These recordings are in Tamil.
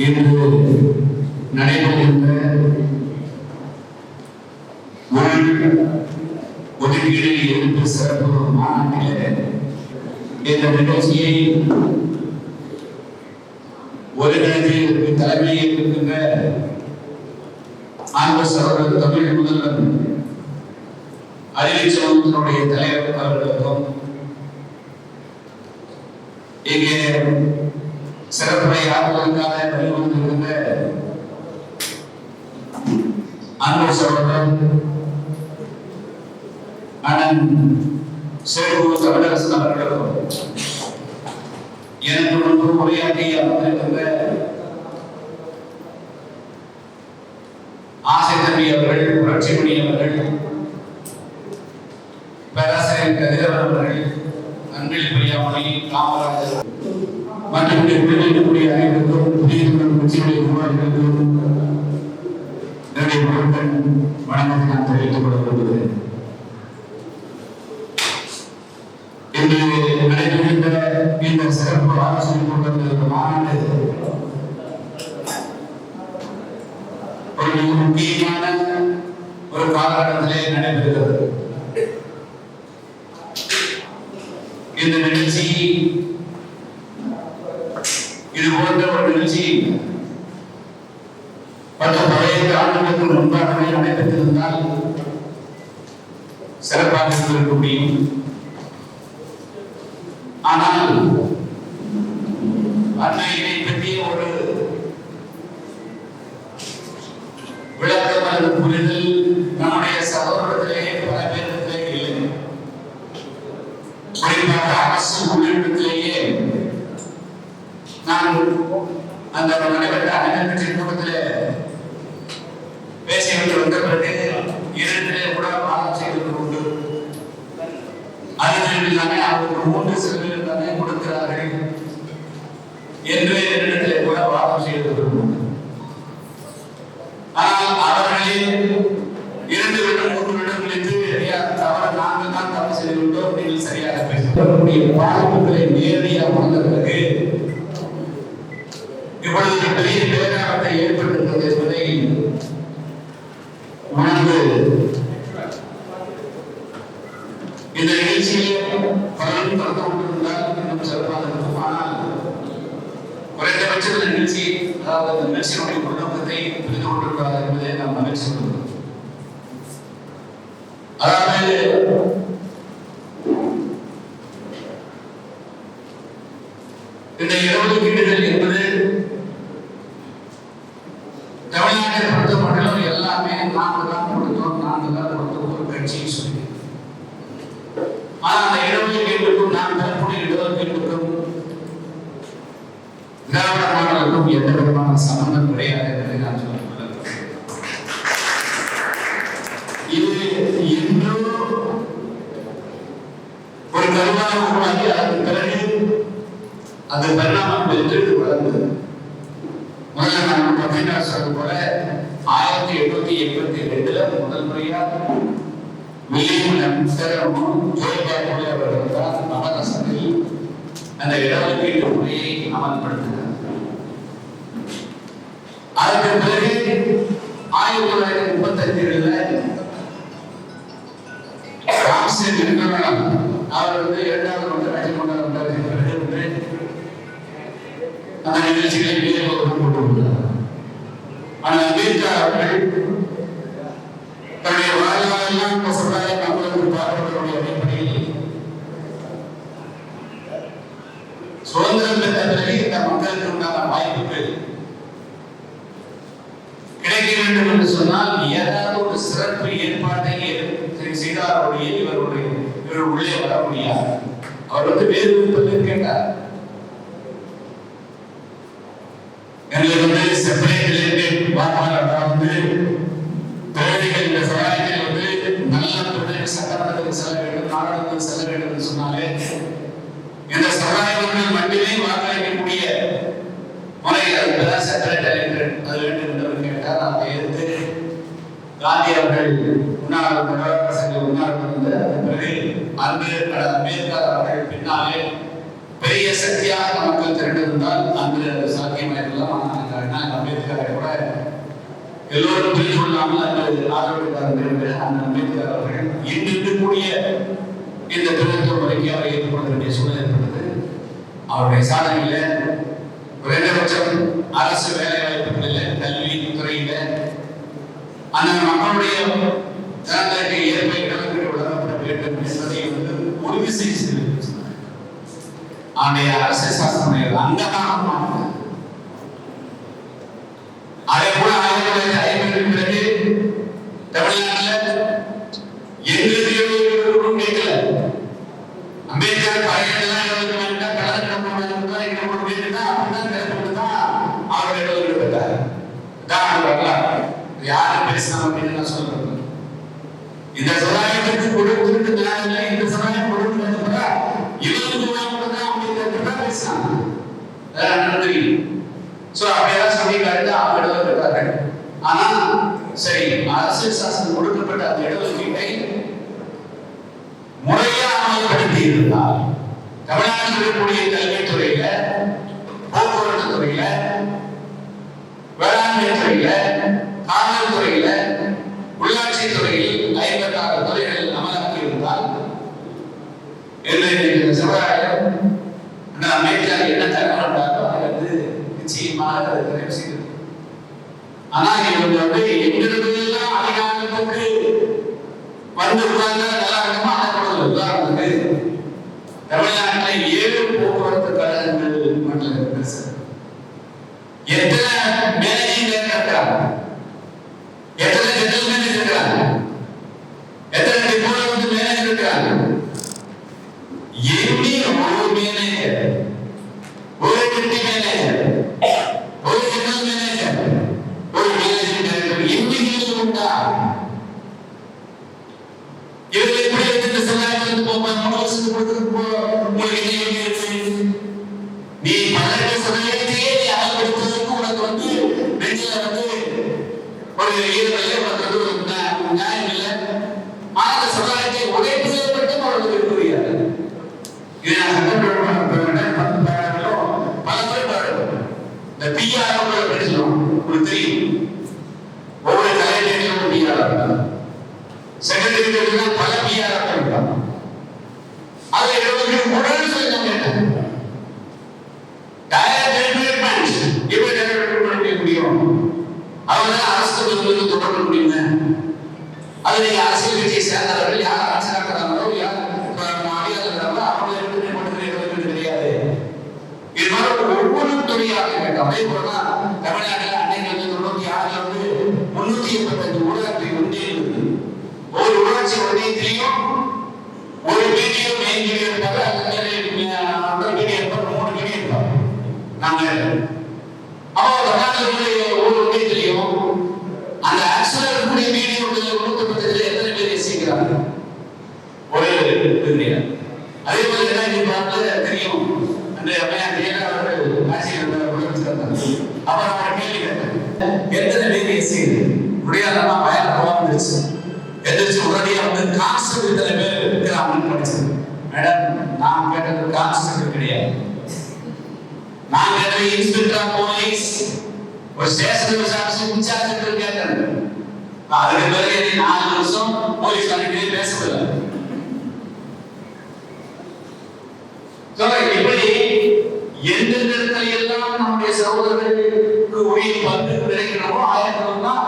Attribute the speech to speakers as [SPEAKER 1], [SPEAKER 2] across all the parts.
[SPEAKER 1] இன்று நடைபெறுகின்ற ஒதுக்கீடு எதிர்ப்பு சிறப்பு மாநாட்டில் இந்த நிகழ்ச்சியை ஒருங்கிணைந்து இதற்கு தலைமையில் இருக்கின்ற ஆங்கில அவர்கள் தமிழ் முதல்வர் அறிவை சமூகத்தினுடைய தலைவர் அவர்களுக்கும் இங்கே சிறப்புரை ஆற்றுவதற்காக வெளிவந்திருக்கின்ற அன்பு சகோதரன் அண்ணன் சேகு தமிழரசன் அவர்களும் எனக்கு ஒன்று உரையாற்றி அமர்ந்திருக்கின்ற ஆசை தம்பி அவர்கள் புரட்சிமணி அவர்கள் பேராசிரியர் கதிரவன் அவர்கள் அன்பில் பிரியாமணி காமராஜர் மற்றும் இங்கே உள்ளிருக்கக்கூடிய புதிய கட்சியுடைய நிர்வாகிகளுக்கும் என்னுடைய வணக்கத்தை நான் தெரிவித்துக் கொள்ள விரும்புகிறேன் இன்று நடைபெறுகின்ற இந்த சிறப்பு ஆலோசனை கூட்டத்தில் மாநாடு ஒரு மிக முக்கியமான ஒரு காலகட்டத்திலே நடைபெறுகிறது. இந்த நிகழ்ச்சி இது போன்ற ஒரு நிகழ்ச்சி பத்து பதினைந்து ஆண்டுகளுக்கு முன்பாகவே நடைபெற்றிருந்தால் சிறப்பாக இருந்திருக்க முடியும் ஆனால் அன்னையினை பற்றிய ஒரு விளக்கம் அல்லது புரிதல் நம்முடைய சகோதரர்களே பல பேரிடத்திலே இல்லை. குறிப்பாக அரசு உள்ளிடத்திலேயே நான் அந்த நடைபெற்ற அனைத்து கூட்டத்தில் கூட்டத்திலே பேசிவிட்டு வந்த பிறகு இரண்டிலே கூட வாதம் செய்வது உண்டு அவருக்கு மூன்று செல்கள் தானே கொடுக்கிறார்கள் என்று என்னிடத்திலே கூட வாதம் செய்து உண்டு ஆனால் அவர்களே இரண்டு வருடம் மூன்று வருடம் கழித்து தவறு நாங்கள் தான் தவறு செய்துவிட்டோம் நீங்கள் சரியாக பேசுகிறோம் பாதிப்புகளை நேரடியாக உணர்ந்த பிறகு இப்பொழுது ஒரு பெரிய பேராபத்தை ஏற்பட்டிருக்கிறது என்பதை உணர்ந்து இந்த நிகழ்ச்சியை பலரும் கலந்து கொண்டிருந்தால் இன்னும் சிறப்பாக இருக்கும் ஆனால் குறைந்தபட்சத்தில் நிகழ்ச்சி அதாவது இந்த நிகழ்ச்சியினுடைய உள்நோக்கத்தை புரிந்து கொண்டிருக்கிறார் என்பதை நாம் மகிழ்ச்சி கொள்கிறோம் அதாவது இந்த இடஒதுக்கீடுகள் என்பது தமிழ்நாட்டை பொறுத்த மட்டும் எல்லாமே நாங்கள் தான் கொடுத்தோம் நாங்கள் தான் கொடுத்தோம் ஒரு கட்சியை சொல்லி ஆனால் அந்த இடஒதுக்கீட்டுக்கும் நாம் பெறக்கூடிய இடஒதுக்கீட்டுக்கும் திராவிட மாடலுக்கும் எந்த விதமான சம்பந்தம் கிடையாது என்பதை நான் சொல்ல இது என்றோ ஒரு கருவாக உருவாகி அதன் பிறகு அது பரிணாமம் பெற்று வளர்ந்தது முதல்ல நான் சொன்னது போல ஆயிரத்தி எட்நூத்தி எண்பத்தி ரெண்டுல முதல் முறையா வில்லியம் நம்சரமும் அவர்கள் தான் அந்த இடஒதுக்கீட்டு முறையை அமல்படுத்துகிறார் அதற்கு பிறகு ஆயிரத்தி தொள்ளாயிரத்தி முப்பத்தி அஞ்சுல அவர் வந்து இரண்டாவது வந்து ராஜ்யம் கொண்டாடுறாரு பிறகு வந்து அந்த நிகழ்ச்சிகளை ஆனால் அம்பேத்கர் அவர்கள் தன்னுடைய வாழ்நாளெல்லாம் இந்த சமுதாய மக்களுக்கு பார்ப்பதனுடைய அடிப்படையில் சுதந்திரம் பெற்ற பிறகு இந்த மக்களுக்கு உண்டான வாய்ப்புகள். கிடைக்க வேண்டும் என்று சொன்னால் ஏதாவது ஒரு சிறப்பு ஏற்பாட்டை ஏற்~ இவருடைய இவர் உள்ளே வர முடியாது. அவர் வந்து வேறு விருப்பத்தில் கேட்டார். எங்களுக்கு வந்து செப்பரேட் வாக்காளர் வந்து தொழில்கள் இந்த சமுதாயத்தில் வந்து நல்ல தொழில் சட்டமன்றத்துக்கு செல்ல வேண்டும் நாடாளுமன்றத்துக்கு செல்ல வேண்டும் என்று சொன்னாலே இந்த சமுதாயங்கள் மட்டுமே வாக்களிக்கக்கூடிய அது வேண்டும் என்று அதை எதிர்த்து காந்தி அவர்கள் முன்னாள் முதல்வர் சங்க முன்னாள் வந்து பிறகு அம்பேத்கர் அவர்கள் பின்னாலே பெரிய சக்தியாக மக்கள் திரண்டிருந்தால் அந்த சாத்தியமாயிருக்கலாம். ஆனால் அம்பேத்கரை கூட எல்லோரும் புரிந்து கொள்ளாமல் அந்த அந்த அம்பேத்கர் அவர்கள் இன்று இருக்கக்கூடிய இந்த தொழில்நுட்ப முறைக்கு அவரை ஏற்றுக்கொள்ள வேண்டிய சூழல் ஏற்பட்டது. அவருடைய சாதனையில குறைந்தபட்சம் அரசு வேலை வாய்ப்புகளில் கல்வி துறையில அந்த மக்களுடைய திறந்தற்கு ஏற்ப இடஒதுக்கீடு வழங்கப்பட வேண்டும் என்பதை வந்து உறுதி செய்து அவனுடைய அரசு சாசனம் அங்கதான் அதே போல ஆயிரத்தி தொள்ளாயிரத்தி ஐம்பதுக்கு பிறகு தமிழ்நாட்டில் எங்களுக்கு இடஒதுக்கீடு கேட்கல அம்பேத்கர் பழையதெல்லாம் இடஒதுக்கீடு வேண்டாம் கலந்து கிடப்போம் இடஒதுக்கீடு வேண்டாம் அப்படிதான் கேட்கப்பட்டு தான் அவர் இடஒதுக்கீடு பெற்றார் தான் அது வரலாறு யாரும் பேசலாம் அப்படின்னு நான் சொல்றது இந்த சமுதாயத்துக்கு கொடுத்துட்டு நான் இல்லை இந்த சமுதாயம் கொடுத்து வந்தப்படா இவருக்கு தான் அம்பேத்கர் தான் பேசினாங்க அதான் எனக்கு தெரியும் சோ அப்படியெல்லாம் சொல்லிக்காரு அவங்க இடஒதுக்கீட்டார்கள் ஆனா சரி அரசியல் சாசனம் கொடுக்கப்பட்ட அந்த இடஒதுக்கீட்டை முறையா அமல்படுத்தி இருந்தால் தமிழ்நாட்டில் இருக்கக்கூடிய கல்வித்துறையில போக்குவரத்து துறையில வேளாண்மை துறையில காவல்துறையில உள்ளாட்சி துறையில் ஐம்பத்தாறு துறைகளில் அமலாக்கி இருந்தால் இன்றைக்கு இந்த சமுதாயம் அந்த அம்பேத்கர் என்ன தகவல் அதை வந்து நிச்சயமாக அதை ஆனா இவங்க வந்து எங்கிருந்தெல்லாம் அதிகாரத்துக்கு வந்து உட்கார்ந்தா நல்லா இருக்குமா அதை கூட உதாரணத்துக்கு தமிழ்நாட்டில் ஏழு போக்குவரத்து கழகங்கள் மட்டும் இருக்கு சார் எத்தனை மேனேஜிங் இருக்கிறாங்க எத்தனை ஜெனரல் மேனேஜர் இருக்கிறாங்க எத்தனை டிப்போல வந்து மேனேஜர் இருக்கிறாங்க எண்ணி ஒரு மேனேஜர் ஒரு டிப்டி மேனேஜர் ஒரு ஜெனரல் மேனேஜர் ஒரு மேனேஜிங் டைரக்டர் எண்ணிக்கையில் உண்டா இவங்க எப்படி எடுத்து சமுதாயத்துக்கு போக மூணு வருஷத்துக்கு கொடுத்துட்டு போ உங்களுக்கு என்ன யோகி இருக்கு நீ பன்னெண்டு சதவீதத்தையே நீ அமல்படுத்துவதற்கு உனக்கு வந்து நெஞ்சில வந்து ஒரு ஈரநிலை உனக்கு வந்து ஒரு நியா- நியாயம் இல்லை ஆனா அந்த சமுதாயத்தை உடைப்பதை மட்டும் அவர்களுக்கு விரும்புகிறார் இது நான் சட்டமன்ற பேரவையிலும் பல முறை பாடுறேன் இந்த பிஆர் அப்படின்னு சொல்லுவோம் உங்களுக்கு தெரியும் ஒவ்வொரு கலைஞர்களும் ஒரு பிஆர் இருக்காங்க செக்ரட்டரி பல பிஆர் இருக்காங்க அதை எழுபது உடல் சொல்லி நான் கேட்டேன் டைரக்ட் ரிக்ரூட்மெண்ட் எப்படி டைரக்ட் ரிக்ரூட்மெண்ட் பண்ண முடியும் அவங்க அரசு தொழில்களுக்கு தொடர்பு முடியுங்க அது நீங்க அரசியல் கட்சியை சேர்ந்தவர்கள் யார்? அரசாங்கிறாங்களோ யார் அடியாளர்களோ அவங்களை எடுத்து பண்ணுறது தெரியாது. இது ஒவ்வொரு துறையாக வேண்டும் அதே போலதான் தமிழ்நாட்டில் அன்னைக்கு வந்து தொண்ணூத்தி ஆறுல வந்து முன்னூத்தி எண்பத்தஞ்சு ஊராட்சி ஒன்றிய ஒரு ஊராட்சி ஒன்றியத்திலையும் ஒரு மீடியம் மெயின் மீடியம் இருப்பாங்க அந்த மீடியம் இருப்பாங்க மூணு மீடியம் இருப்பாங்க நாங்க. அப்போ தமிழ்நாட்டில் ஒரு ஒன்றியத்திலையும் அந்த ஆக்சுவலாக இருக்கக்கூடிய மீடியம் நூத்தி பத்துல எத்தனை பேர் யோசிக்கிறாங்க ஒரு இருந்தீங்க அதே போல என்ன நீ பார்த்து தெரியும் அந்த அம்மையார் ஜெயலலிதா அவர்கள் ஆட்சியில் இருந்தவர் முதலமைச்சர் அப்புறம் அவரை கேள்வி கேட்டேன் எத்தனை பேர் யோசிக்குது முடியாதமா பயம் கோவம் எந்திரிச்சு உடனடியா வந்து கான்ஸ்டபிள் இத்தனை பேர் இருக்கிறாங்கன்னு படிச்சது மேடம் நான் கேட்டது கான்ஸ்டபிள் கிடையாது. நான் கேட்டது இன்ஸ்பெக்டர் ஆஃப் போலீஸ் ஒரு ஸ்டேஷன் விசாரிச்சு இன்சார்ஜ் கேட்டேன். அதுக்கு பிறகு நீ நாலு வருஷம் போலீஸ் அனுப்பி பேசவில்லை இப்படி எந்த இடத்துல எல்லாம் நம்முடைய சகோதரர்கள் உரிய பத்து கிடைக்கணுமோ ஆயிரத்தி தான்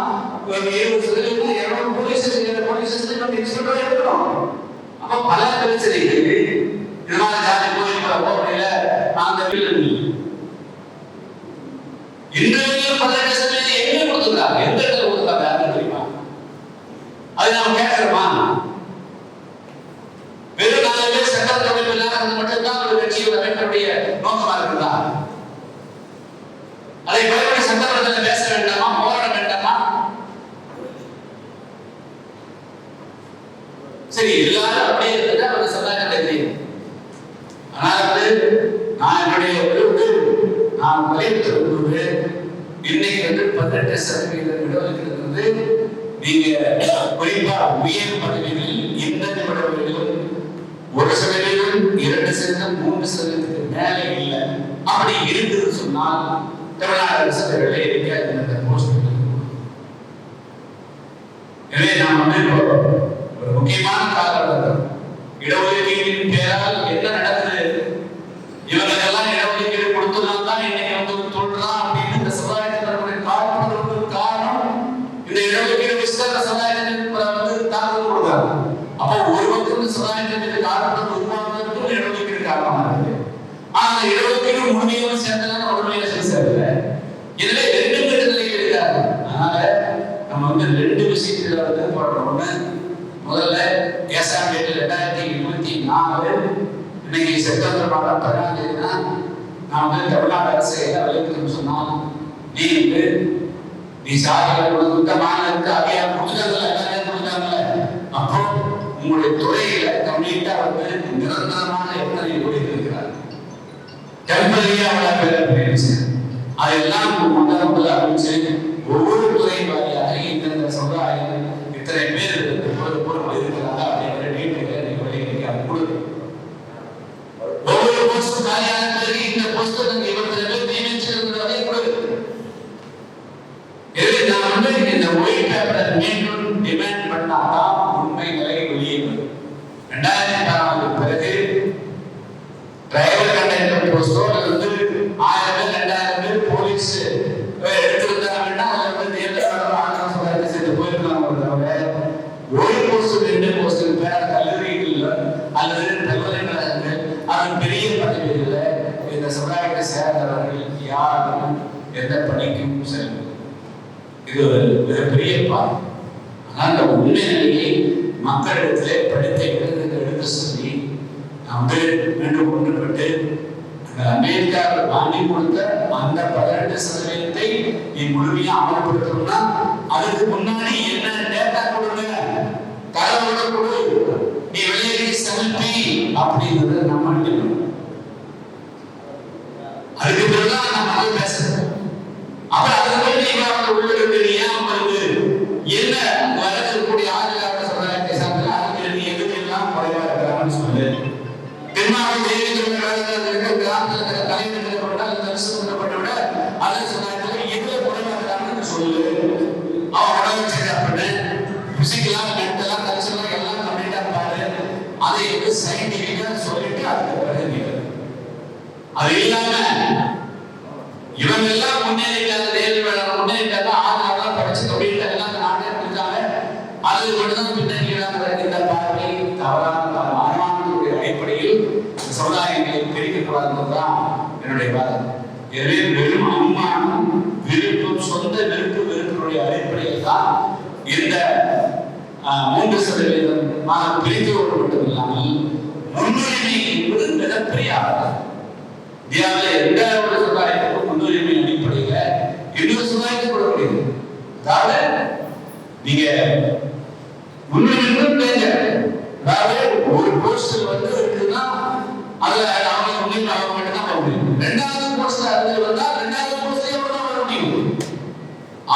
[SPEAKER 1] இருபது சதவீதம் இருநூறு போலீஸ் போலீஸ் ஸ்டேஷன் இன்ஸ்பெக்டர் இருக்கிறோம் அப்ப பல பிரச்சனைகள் இதனால ஜாதி கோயில் போக நான் அந்த வீடு இன்றைய பதினெட்டு சதவீதம் எங்க கொடுத்துருக்காங்க எந்த இடத்துல கொடுத்துருக்காங்க யாருக்கு தெரியுமா அது நாம கேட்கிறோமா வெறும் நாலு பேர் சட்டத்தில் அமைப்பு இல்லாத மட்டும்தான் ஒரு கட்சியோட அமைப்பினுடைய நோக்கமா இருக்குதா அதை பயப்படி சட்டமன்றத்தில் பேச வேண்டாமா போராட வேண்டாமா சரி எல்லாரும் அப்படியே இருந்துட்டா ஒரு சமுதாயம் தெரியும் ஆனால் வந்து நான் என்னுடைய விரும்பு நான் வலியுறுத்த விரும்புவது இன்னைக்கு வந்து பதினெட்டு சதவீதம் இடஒதுக்கீடு வந்து நீங்க குறிப்பா உயர் பதவிகளில் எந்த பதவிகளிலும் ஒரு சதவீதம் இரண்டு சதவீதம் மூன்று சதவீதத்துக்கு மேலே இல்லை. அப்படி இருக்குது சொன்னால் தமிழ்நாடு அரசு அதை வெளியே இருக்க போஸ்ட் எனவே நாம் வந்து ஒரு முக்கியமான காலகட்டம் இடஒதுக்கீடு உண்மையோடு சேர்ந்ததான உண்மையில சரி சேரல இதுல ரெண்டு பேர் நிலையில் இருக்காது. அதனால நம்ம வந்து ரெண்டு விஷயத்துல வந்து போடுறோம் ஒண்ணு முதல்ல ஏசாம் எட்டு ரெண்டாயிரத்தி இருபத்தி நாலு இன்னைக்கு செப்டம்பர் மாதம் பதினாலாம் தேதினா நான் வந்து தமிழ்நாடு அரசு என்ன விளைவிக்கணும்னு சொன்னோம்? நீ வந்து நீ சாதிகள் உனக்கு மாநிலத்துக்கு அதிகாரம் கொடுத்தாங்கல்ல எல்லாரும் கொடுத்தாங்கல்ல அப்போ உங்களுடைய துறையில கம்ப்ளீட்டா வந்து நிரந்தரமான எத்தனை டெம்பரரியா அவளை பேர் அதெல்லாம் முதல்ல முதல்ல ஒவ்வொரு துறை வாரியாக இந்தந்த சமுதாயம் இத்தனை பேர் ஒரு பொறுப்பு இருக்கிறாங்க அப்படிங்கிற டீட்டெயிலை நீங்க வெளியிட்டு கொடுங்க ஒவ்வொரு போஸ்ட் காலியான பிறகு இந்த போஸ்ட் நாங்க இருபத்தி ரெண்டு நியமிச்சிருக்கிறதே கொடுங்க எனவே நான் வந்து இந்த ஒயிட் பேப்பரை மீண்டும் டிமாண்ட் பண்ணாதான் உண்மை நிலை வெளியே வரும் ரெண்டாயிரத்தி பதினாலுக்கு பிறகு டிரைவர் கண்டக்டர் போஸ்டோ வந்து ஆயிரம் பேர் ரெண்டாயிரம் பேர் போலீஸ் எடுத்திருந்தாங்கன்னா அதுல வந்து தேர்தல் ஆங்கிலம் சொல்லாது சேர்த்து போயிருக்கலாம் தவிர ஒரு போஸ்ட் ரெண்டு போஸ்ட் வேற கல்லூரிகள் அல்லது பல்கலைக்கழகங்கள் அது பெரிய பதவிகளில் இந்த சமுதாயத்தை சேர்ந்தவர்கள் யாரும் எந்த பணிக்கும் செல்வது இது ஒரு மிகப்பெரிய பாவம் ஆனால் அந்த உண்மை நிலையை மக்களிடத்திலே படித்த இளைஞர்கள் எடுத்து சொல்லி நாம் வந்து மீண்டும் ஒன்றுபட்டு அமெரிக்காவில் வாங்கி கொடுத்த அந்த பதினெட்டு சதவீதத்தை நீ முழுமையா அமல்படுத்தணும்னா அதுக்கு முன்னாடி என்ன டேட்டா கொடுங்க? தரவுகளை கொடு. நீ வெளியேறி செலுத்தி அப்படிங்கிறத நம்ம அடிக்கணும் அதுக்கு பிறகுதான் நம்ம வந்து பேசணும். அப்ப இவங்க எல்லாம் முன்னேறிட்டாங்க தேர்வு வேளாண் முன்னேறிட்டாங்க ஆதரவெல்லாம் படிச்சு தொழில் எல்லாம் நாடே இருக்காங்க அது மட்டும்தான் பின்னணியிலாங்கிற இந்த பார்வை தவறான அனுமானத்துடைய அடிப்படையில் இந்த சமுதாயங்களை பிரிக்கக்கூடாதுன்றதுதான் என்னுடைய வாதம். எனவே வெறும் அனுமானம் விருப்பம் சொந்த விருப்பு வெறுப்பினுடைய அடிப்படையில் தான் இந்த மூன்று சதவீதம் மாதம் பிரித்து கொண்டு மட்டும் இல்லாமல் முன்னுரிமை என்பது மிகப்பெரிய ஆதாரம் இந்தியாவில் எந்த ஒரு சமுதாயத்துக்கும் முன்னுரிமை அடிப்படையில இன்னொரு சமுதாயத்துக்கு கூட முடியுது அதாவது நீங்க முன்னுரிமை தேங்க அதாவது ஒரு போஸ்ட் வந்து இருக்குன்னா அதுல அவங்க முன்னுரிமை அவங்க மட்டும் தான் வர முடியும். ரெண்டாவது போஸ்ட் அது வந்தா ரெண்டாவது போஸ்ட்லயே தான் வர முடியும்.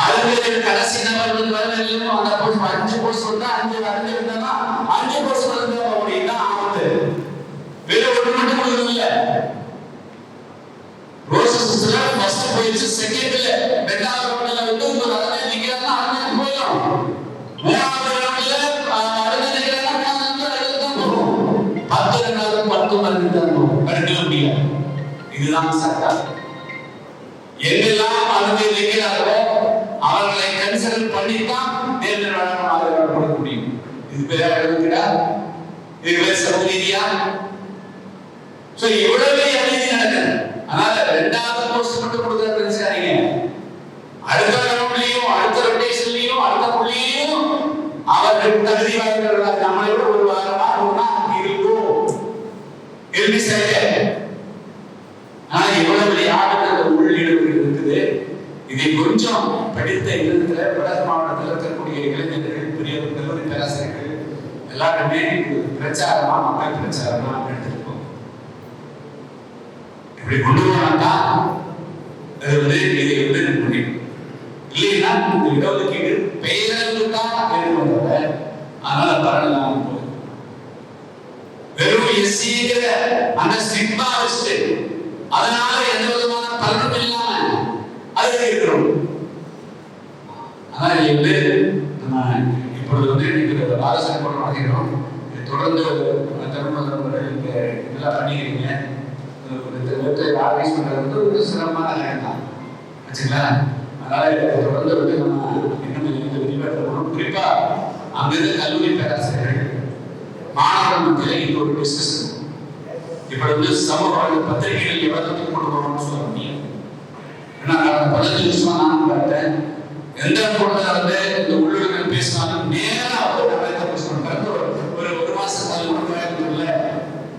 [SPEAKER 1] ஆளுநர் கடைசி நபர் வந்து வரலையும் அந்த போஸ்ட் அஞ்சு போஸ்ட் வந்தா அஞ்சு அஞ்சு இருந்தா அஞ்சு போஸ்ட் வந்து வர முடியும் தான் ஆகுது வெறும் ஒன்று மட்டும் கொடுக்கறது இல்லை ரோசஸ்ல ஃபர்ஸ்ட் போயிடுச்சு செகண்ட்ல ரெண்டாவது ரவுண்ட்ல வந்து ஒரு அரணை நிக்கிறாங்க அரணை போயிடும். மூணாவது ரவுண்ட்ல அரணை நிக்கிறாங்க வந்து தான் போகும். பத்து ரெண்டாவது பத்து மருந்து தான் போகும். இதுதான் சட்டம். எங்கெல்லாம் நிற்கிறார்களோ அவர்களை கன்சிடர் ஆதரவு முடியும். இது பேர் எழுதுகிறா? இது பேர் சோ இவ்வளவு அதனால ரெண்டாவது போஸ்ட் மட்டும் கொடுக்கறது நினைச்சாதீங்க அடுத்த ரவுண்ட்லயும் அடுத்த ரொட்டேஷன்லயும் அடுத்த புள்ளியிலையும் அவர்கள் தகுதி வாய்ந்தவர்களாக நம்மளை விட ஒரு வாரமா ஒன்னா இருக்கும். இறுதி செய்ய ஆனா இவ்வளவு பெரிய ஆபத்து உள்ளீடுகள் இருக்குது இதை கொஞ்சம் படித்த இல்லத்துல வடக்கு மாவட்டத்தில் இருக்கக்கூடிய இளைஞர்கள் பெரிய கல்லூரி பேராசிரியர்கள் எல்லாருமே பிரச்சாரமா மக்கள் பிரச்சாரமா இப்படி கொண்டு போனாக்கா அது வந்து இதை வந்து முடியும் இல்லைன்னா உங்களுக்கு இடஒதுக்கீடு பெயர்களுக்கா என்று வந்தவங்க அதனால பலன் வெறும் எஸ்சிங்கிற அந்த சிம்பா வச்சுட்டு அதனால எந்த விதமான பலனும் இல்லாம அது இருக்கிறோம். ஆனால் வந்து நம்ம இப்பொழுது வந்து இன்னைக்கு பாரசன் போட்டு நடக்கிறோம் தொடர்ந்து திரும்ப இந்த இதெல்லாம் பண்ணிக்கிறீங்க. ஆர்கனைஸ் வந்து ஒரு சிரமமான நேரம் தான் ஆச்சுங்களா அதனால தொடர்ந்து வந்து நம்ம இன்னும் இந்த விரிவாக்கணும் அங்கிருந்து கல்லூரி பேராசிரியர்கள் மாணவர்கள் மத்தியில் இது ஒரு டிஸ்கஷன் இப்ப வந்து சமூக பத்திரிகைகள் எவ்வளவு கொண்டு போகணும்னு சொல்ல முடியும் ஏன்னா கடந்த பதினஞ்சு வருஷமா நான் பார்த்தேன் எந்த கூடத்துல வந்து இந்த உள்ளுடர்கள் பேசினாலும் நேரா ஒரு ஒரு மாசம் ஒரு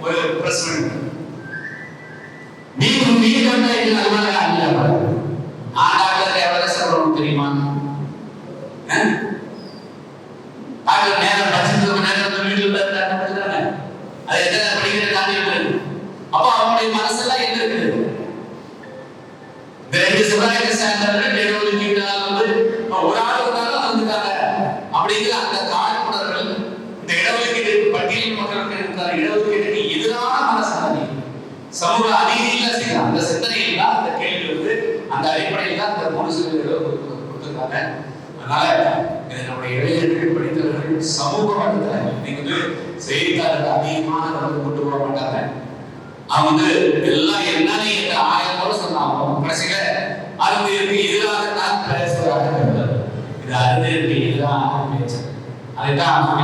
[SPEAKER 1] ஒரு பிரஸ் நீ கண்ட இது நல்ல அல்ல ஆண்டாளர் எவ்வளவு சொல்றோம் தெரியுமா அஹ்? டாக்டர் நேரம் பத்து மணி நேரம் வந்து வீட்டுல இருந்தாங்க படிக்கிறாங்க அது எத்தனை படிக்கிற காரணம் அப்போ அவங்களுடைய மனசெல்லாம் எங்க இருக்குது இந்த ரெண்டு சிவராய சேர்ந்தவர்கள் இடஒதுக்கீட்டால் வந்து ஒரு ஆள் இருந்தாலும் வந்துட்டாங்க அப்படிங்கிற அந்த காழ்ப்புணர்கள் இந்த இடஒதுக்கீடு பட்டியல் மக்களுக்கு இருக்கிற இடஒதுக்கீட்டுக்கு எதிரான மனசாதி சமூக அநீதியில செய்யற அந்த சிந்தனையில் தான் அந்த கேள்வி வந்து அந்த அடிப்படையில் தான் அந்த மூணு சிறுவர்கள் கொடுத்துருக்காங்க அதனால இது நம்முடைய இளைஞர்கள் படித்தவர்கள் சமூக வட்டத்துல நீங்க வந்து செய்தித்தாளுக்கு அதிகமான கவனம் கொண்டு போக மாட்டாங்க அவங்க வந்து எல்லாம் என்னன்னு என்ற ஆயிரம் கூட சொன்னாங்க கடைசியில அருந்திற்கு எதிராக தான் பேசுவதாக இது அருந்திற்கு எதிராக பேச்சு. அதைத்தான் அவங்க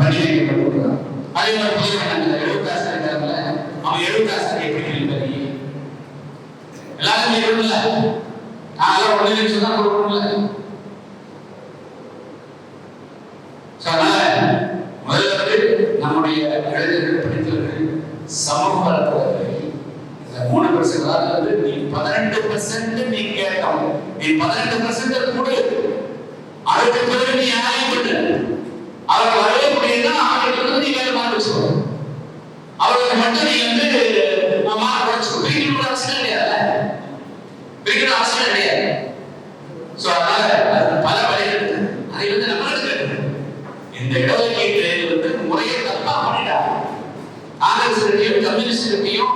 [SPEAKER 1] பண்ணி அதே மாதிரி புதிய இருக்காங்கல்ல அவன் எழுபத்தாசு எப்படி கேள்வி எல்லாரும் கேட்கணும்ல நான் எல்லாம் ஒண்ணு சொன்னா கொடுக்கணும்ல So, அதனால முதல்ல வந்து நம்முடைய இளைஞர்கள் படித்தவர்கள் சமூக வளர்த்தவர்கள் இந்த மூணு பர்சன்ட் அதாவது நீ பதினெட்டு பர்சன்ட் நீ கேட்டோம் நீ பதினெட்டு பர்சன்ட் கொடு அதுக்கு பிறகு நீ யாரையும் பண்ணு அவர் வரவே முடியும்னா அவருக்கு வந்து நீ வேலை மாற்றி வச்சுக்கோ அவருக்கு மட்டும் நீ வந்து மாற குறைச்சிக்கோ பிரிக்கணும் அவசியம் கிடையாது பிரிக்கணும் அவசியம் கிடையாது சோ அதனால அது பல வழிகள் இருக்கு. அதை வந்து நம்மளுக்கு இந்த இடஒதுக்கீட்டு வந்து முறையை தப்பா பண்ணிட்டாங்க காங்கிரஸ் கட்சியும் கம்யூனிஸ்ட் கட்சியும்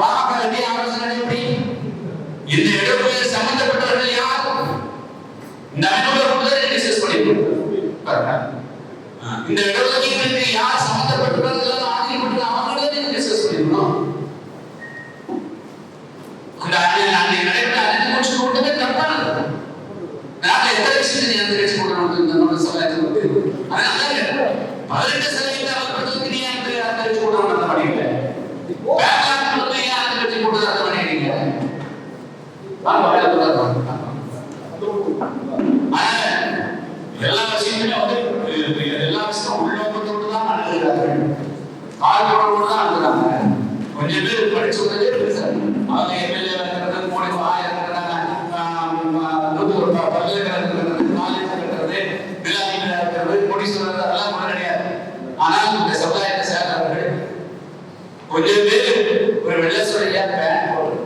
[SPEAKER 1] பாமக கட்சி ஆலோசனை எப்படி இந்த இடஒதுக்கீடு சம்பந்தப்பட்டவர்கள் யார் இந்த அமைப்புல முதல்ல டிஸ்கஸ் பண்ணிருக்கோம் இந்த இடஒதுக்கீட்டுக்கு யார் சம்பந்தப்பட்டவர்கள் ஆதரிக்கப்பட்டு அவங்களே டிஸ்கஸ் பண்ணிருக்கணும் அந்த அன்னை அன்னை நடைபெற்ற அன்னை மூச்சு கூட்டமே தப்பானது எத்தனை விஷயத்தை நீ அந்த கட்சி கொண்டு நம்ம சமுதாயத்தில் வந்து அதனால பதினெட்டு சதவீதம் அவர் நீ அந்த அந்த கட்சி கொண்டு பண்ணிக்கல வந்து ஏன் அந்த கட்சி கொண்டு பண்ணிக்கிறீங்க வாங்க வாங்க எல்லா கொஞ்சம் பேர் படிச்சு வந்ததே பெருசா அவங்க எம்எல்ஏ இருக்கிறது மூணு ஆயிரம் இருக்கிறாங்க நூத்தி ஒரு ப- பல்கலைக்கழகம் இருக்கிறது காலேஜ் இருக்கிறது பிலாமியில் இருக்கிறது கோடீஸ்வரர் அதெல்லாம் கூட கிடையாது ஆனால் இந்த சமுதாயத்தை சேர்ந்தவர்கள் கொஞ்சம் பேர் ஒரு வெள்ளசுரையா பேண்ட் போடுறது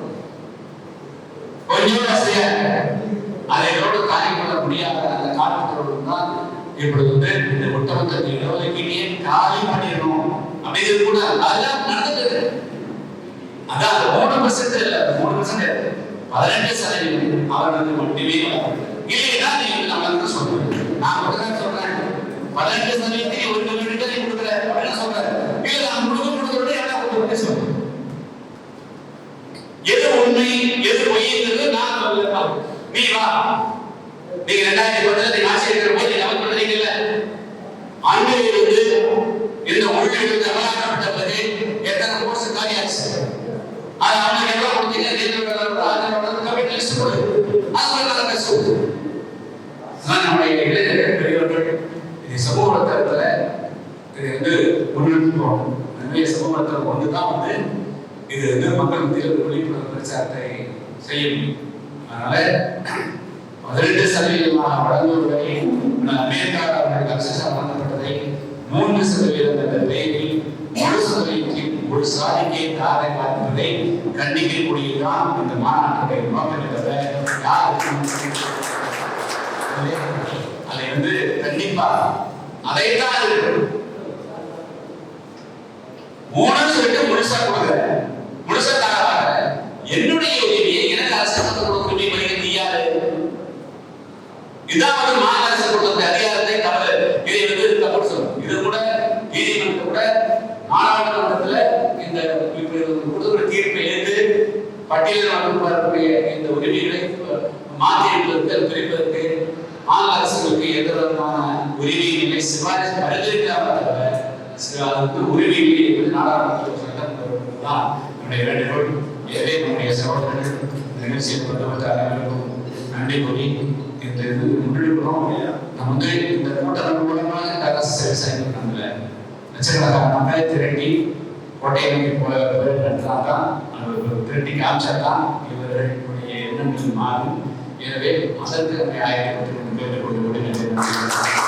[SPEAKER 1] கொஞ்சம் வசதியா அதையோடு தாங்கி கொள்ள முடியாத அந்த காரணத்தோடு தான் இப்படி வந்து இந்த ஒட்டுமொத்த இடஒதுக்கீட்டையே காலி பண்ணிடணும் அப்படிங்கிறது கூட அதெல்லாம் நடந்தது அதான் அந்த மூணு பர்சன்ட் இல்ல அந்த மூணு பர்சன்ட் பதினெட்டு சதவீதம் அவர்களுக்கு மட்டுமே இல்லையா நீங்க நம்மளுக்கு சொல்றேன் நான் மட்டும் தான் சொல்றேன் பதினெட்டு சதவீதத்தை ஒரு கிலோமீட்டர் நீ கொடுக்குற அப்படின்னு சொல்றேன் இல்ல நான் முழுக்க கொடுக்குறோட என்ன கொடுக்குறேன் சொல்றேன் எது உண்மை எது பொய்ங்கிறது நான் சொல்லலாம் நீ வா. நீங்க ரெண்டாயிரத்தி பத்துல நீங்க ஆட்சி இருக்கிற போது நீங்க அமல் பண்றீங்கல்ல அன்றையிலிருந்து இந்த மொழியிலிருந்து அமலாக்கப்பட்ட பிறகு எத்தனை கோர்ஸ் காலியாச்சு? அது அவங்களுக்கு எவ்வளவு கொடுத்தீங்க? நீங்க கமிட்டி லிஸ்ட் கொடு. அது மாதிரி நல்லா பேசுவோம் அதான் நம்முடைய இளைஞர்கள் பெரியவர்கள் இது சமூக வளர்த்தல இது வந்து முன்னெடுத்து சமூக தான் வந்து இது வந்து மக்கள் மத்தியில் ஒரு விழிப்புணர்வு பிரச்சாரத்தை செய்ய முடியும்? அதனால பதினெட்டு சதவீதமாக வழங்குவதை அமெரிக்கா அரசு சம்பந்தப்பட்டதை மூன்று சதவீதம் என்ற பெயரில் முழு சதவீதத்தில் ஒரு சாதிக்கை தாரை பார்ப்பதை கண்டிக்கக்கூடியதுதான் இந்த மாநாட்டுடைய நோக்கம் என்பதை யாருக்கும் அதை வந்து கண்டிப்பா அதைத்தான் அது மூணு சொல்லிட்டு முழுசா கொடுக்குற என்னுடைய உதவியை எனக்கு அரசாங்கத்தோட உதவி பண்ணி தீயாது இதான் வந்து மாநில அரசு கொடுத்த அதிகாரத்தை தவறு. இதை வந்து தப்பு சொல்லும் இது கூட நீதிமன்றம் கூட மாநாட்டத்தில் இந்த கொடுக்கிற தீர்ப்பை எடுத்து பட்டியலில் வந்து வரக்கூடிய இந்த உரிமைகளை மாற்றி குறிப்பதற்கு மாநில அரசுகளுக்கு எந்த விதமான உரிமையும் இல்லை. சிபாரிசு பரிந்துரைக்காமல் உரிமை இல்லை என்பது நாடாளுமன்ற சட்டம் தான் என்னுடைய வேண்டுகோள் எனவே நம்முடைய சகோதரர்கள் இந்த கொண்டு அனைவருக்கும் நன்றி கூறி இந்த இது முன்னெடுக்கிறோம் நம்ம வந்து இந்த கூட்டம் மூலமாக அரசு சேவை செய்யணும் திரட்டி கோட்டையை போயிருந்தால் தான் திரட்டி காமிச்சா தான் இவர்களுடைய எண்ணங்கள் மாறும் எனவே அதற்கு ஆயிரத்தி கேட்டுக்கொண்டு நன்றி